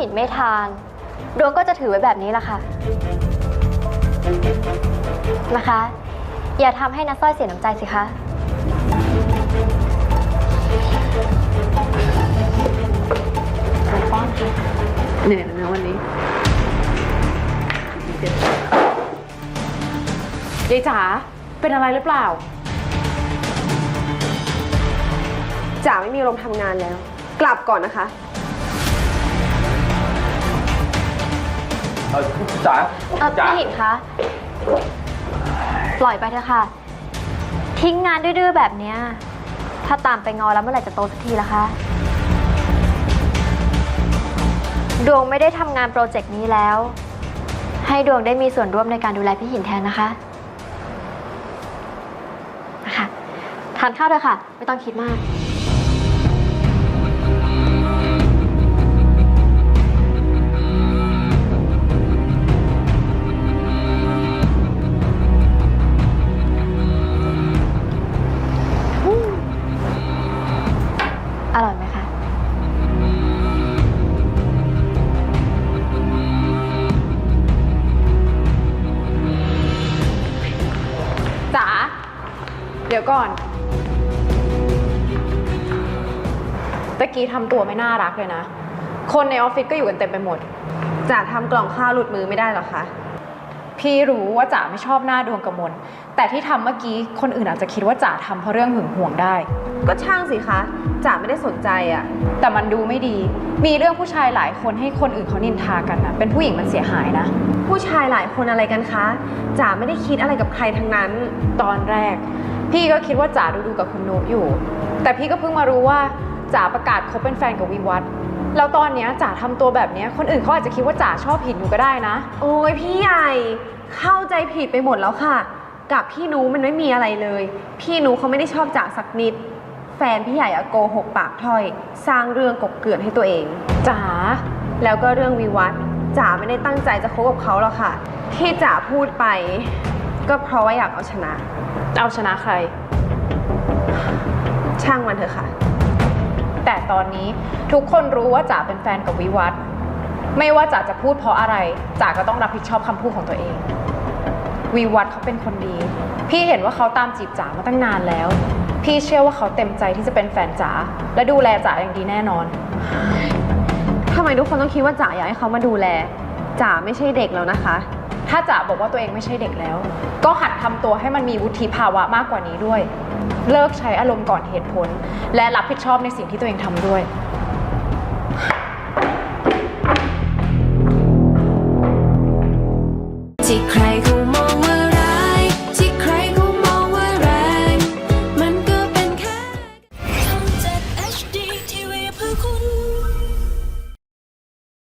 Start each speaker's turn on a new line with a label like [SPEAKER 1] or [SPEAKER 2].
[SPEAKER 1] หินไม่ทานดวงก็จะถือไว้แบบนี้แหละค่ะ นะคะ อย่าทำให้นัสร้อยเสียน้ำใจสิคะ
[SPEAKER 2] เหนื่อยแล้วนะวันนี้ยายจ๋าเป็นอะไรหรือเปล่า
[SPEAKER 3] จ๋าไม่มีลมทำงานแล้ว กลับก่อนนะคะ
[SPEAKER 4] เออจ๋า
[SPEAKER 1] เออ
[SPEAKER 4] จ๋า
[SPEAKER 1] พี่หินคะปล่อยไปเถอะค่ะ ทิ้งงานดื้อๆแบบเนี้ยถ้าตามไปงอแล้วเมื่อไหร่จะโตสักทีล่ะคะดวงไม่ได้ทำงานโปรเจกต์นี้แล้ว ให้ดวงได้มีส่วนร่วมในการดูแลพี่หินแทนนะคะนะคะทานข้าวเถอะค่ะ ไม่ต้องคิดมาก ร่อยไหมคะ
[SPEAKER 2] จ๋า เดี๋ยวก่อน ตะกี้ทำตัวไม่น่ารักเลยนะ คนในออฟฟิศก็อยู่กันเต็มไปหมด
[SPEAKER 3] จ๋าทำกล่องข้าวหลุดมือไม่ได้หรอคะ
[SPEAKER 2] พี่รู้ว่าจ๋าไม่ชอบหน้าดวงกระมวล แต่ที่ทำเมื่อกี้คนอื่นอาจจะคิดว่าจ๋าทำเพราะเรื่องหึงหวงได้
[SPEAKER 3] ก็ช่างสิคะจ๋าไม่ได้สนใจอะ
[SPEAKER 2] แต่มันดูไม่ดี มีเรื่องผู้ชายหลายคนให้คนอื่นเขานินทากันนะเป็นผู้หญิงมันเสียหายนะ
[SPEAKER 3] ผู้ชายหลายคนอะไรกันคะจ๋าไม่ได้คิดอะไรกับใครทั้งนั้น
[SPEAKER 2] ตอนแรก พี่ก็คิดว่าจ๋าดูดูกับคุณนุ๊กอยู่ แต่พี่ก็เพิ่งมารู้ว่าจ๋าประกาศคบเป็นแฟนกับวิวัฒน์แล้วตอนเนี้ยจ๋าทำตัวแบบเนี้ยคนอื่นเขาอาจจะคิดว่าจ๋าชอบผิดอยู่ก็ได้นะ
[SPEAKER 3] โอ้ยพี่ใหญ่เข้าใจผิดไปหมดแล้วค่ะ กับพี่นูมันไม่มีอะไรเลย พี่นูเขาไม่ได้ชอบจ๋าสักนิด แฟนพี่ใหญ่อะโกหกปากถ้อย สร้างเรื่องกบเกลื่อนให้ตัวเอง
[SPEAKER 2] จ๋า
[SPEAKER 3] แล้วก็เรื่องวิวัฒน์จ๋าไม่ได้ตั้งใจจะคบกับเขาหรอกค่ะ ที่จ๋าพูดไป ก็เพราะว่าอยากเอาชนะ
[SPEAKER 2] เอาชนะใคร
[SPEAKER 3] ช่างมันเถอะค่ะ
[SPEAKER 2] แต่ตอนนี้ทุกคนรู้ว่าจ๋าเป็นแฟนกับวิวัฒน์ไม่ว่าจ๋าจะพูดเพราะอะไรจ๋าก็ต้องรับผิดชอบคำพูดของตัวเอง วิวัฒน์เขาเป็นคนดี พี่เห็นว่าเขาตามจีบจ๋ามาตั้งนานแล้ว พี่เชื่อว่าเขาเต็มใจที่จะเป็นแฟนจ๋าและดูแลจ๋าอย่างดีแน่นอน
[SPEAKER 3] ทำไมทุกคนต้องคิดว่าจ๋าอยากให้เขามาดูแลจ๋าไม่ใช่เด็กแล้วนะคะ
[SPEAKER 2] ถ้าจ๋าบอกว่าตัวเองไม่ใช่เด็กแล้ว ก็หัดทำตัวให้มันมีวุฒิภาวะมากกว่านี้ด้วย เลิกใช้อารมณ์ก่อนเหตุผล และรับผิดชอบในสิ่งที่ตัวเองทำด้วย
[SPEAKER 5] ที่ใคร